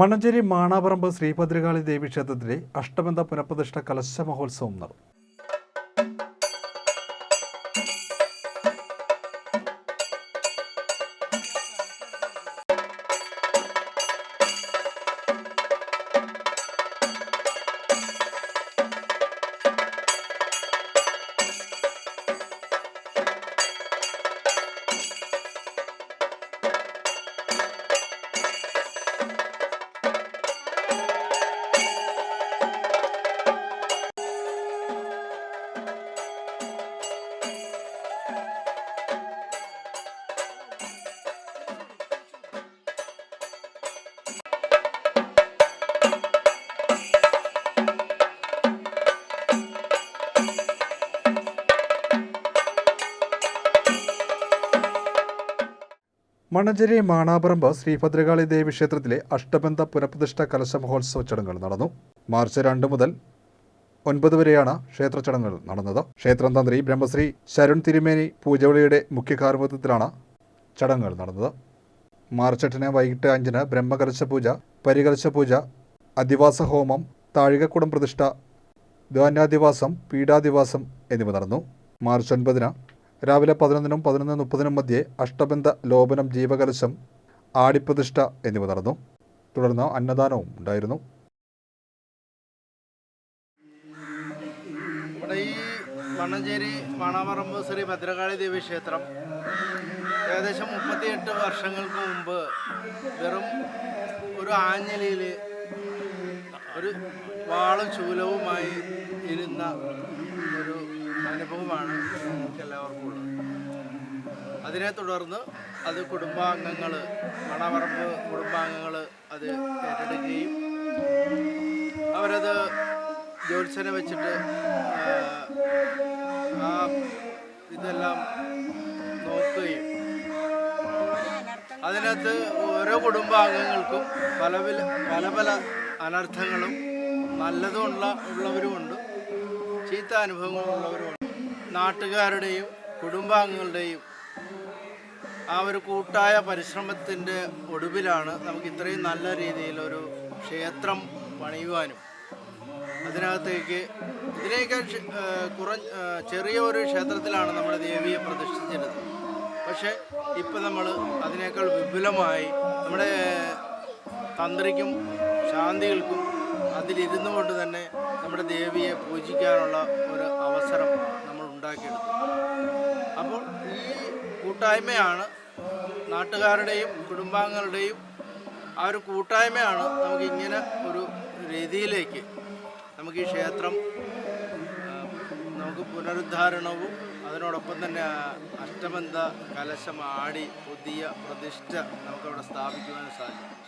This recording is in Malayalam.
മണഞ്ചേരി മാണാപറമ്പ് ശ്രീഭദ്രകാളി ദേവീക്ഷേത്രത്തിലെ അഷ്ടബന്ധ പുനഃപ്രതിഷ്ഠ കലശ മഹോത്സവം നടന്നു. മണഞ്ചേരി മാണാപറമ്പ് ശ്രീഭദ്രകാളി ദേവി ക്ഷേത്രത്തിലെ അഷ്ടബന്ധ പുനഃപ്രതിഷ്ഠ കലശ മഹോത്സവ ചടങ്ങുകൾ നടന്നു. മാർച്ച് രണ്ട് മുതൽ ഒൻപത് വരെയാണ് ക്ഷേത്ര ചടങ്ങുകൾ നടന്നത്. ക്ഷേത്രം തന്ത്രി ബ്രഹ്മശ്രീ ശരുൺ തിരുമേനി പൂജവളിയുടെ മുഖ്യ കാർമ്മികത്വത്തിലാണ് ചടങ്ങുകൾ നടന്നത്. മാർച്ച് എട്ടിന് വൈകിട്ട് അഞ്ചിന് ബ്രഹ്മകലശ പൂജ പരികലശ പൂജ അധിവാസ ഹോമം താഴികക്കുടം പ്രതിഷ്ഠ ധാന്യാധിവാസം പീഠാധിവാസം എന്നിവ നടന്നു. മാർച്ച് ഒൻപതിന് രാവിലെ പതിനൊന്നിനും പതിനൊന്ന് മുപ്പതിനും മധ്യേ അഷ്ടബന്ധ ലോപനം ജീവകലശം ആടിപ്രതിഷ്ഠ എന്നിവ നടന്നു. തുടർന്ന് അന്നദാനവും ഉണ്ടായിരുന്നു. നമ്മുടെ ഈ മാണാമറമ്പ് ശ്രീ ഭദ്രകാളി ദേവി ക്ഷേത്രം ഏകദേശം മുപ്പത്തിയെട്ട് വർഷങ്ങൾക്ക് മുമ്പ് വെറും ഒരു ആഞ്ഞലിയിൽ ഒരു വാളും ശൂലവുമായി ഇരുന്ന അനുഭവമാണ് നമുക്ക് എല്ലാവർക്കും ഉള്ളത്. അതിനെ തുടർന്ന് അത് കുടുംബാംഗങ്ങൾ മണവറമ്പ് കുടുംബാംഗങ്ങൾ അത് ഏറ്റെടുക്കുകയും അവരത് ജോത്സനെ വെച്ചിട്ട് ആ, ഇതെല്ലാം നോക്കുകയും അതിനകത്ത് ഓരോ കുടുംബാംഗങ്ങൾക്കും പല പല പല അനർത്ഥങ്ങളും നല്ലതും ഉള്ള ഉള്ളവരുമുണ്ട്. ചീത്ത അനുഭവങ്ങളുള്ളവരുമാണ്. നാട്ടുകാരുടെയും കുടുംബാംഗങ്ങളുടെയും ആ ഒരു കൂട്ടായ പരിശ്രമത്തിന്റെ ഒടുവിലാണ് നമുക്ക് ഇത്രയും നല്ല രീതിയിലൊരു ക്ഷേത്രം പണിയുവാനും അതിനകത്തേക്ക് ഇതിനേക്കാൾ കുറ ചെറിയ ഒരു ക്ഷേത്രത്തിലാണ് നമ്മൾ ദേവിയെ പ്രതിഷ്ഠിച്ചിരുന്നത്. പക്ഷേ ഇപ്പം നമ്മൾ അതിനേക്കാൾ വിപുലമായി നമ്മുടെ തന്ത്രിക്കും ശാന്തികൾക്കും അതിലിരുന്നു കൊണ്ട് തന്നെ നമ്മുടെ ദേവിയെ പൂജിക്കാനുള്ള ഒരു അവസരം നമ്മൾ ഉണ്ടാക്കിയെടുത്തു. അപ്പോൾ ഈ കൂട്ടായ്മയാണ് നാട്ടുകാരുടെയും കുടുംബാംഗങ്ങളുടെയും ആ ഒരു കൂട്ടായ്മയാണ് നമുക്ക് ഇങ്ങനെ ഒരു രീതിയിലേക്ക് നമുക്ക് ഈ ക്ഷേത്രം നമുക്ക് പുനരുദ്ധാരണവും അതിനോടൊപ്പം തന്നെ അഷ്ടബന്ധ കലശം ആടി പുതിയ പ്രതിഷ്ഠ നമുക്കവിടെ സ്ഥാപിക്കുവാനും സാധിക്കും.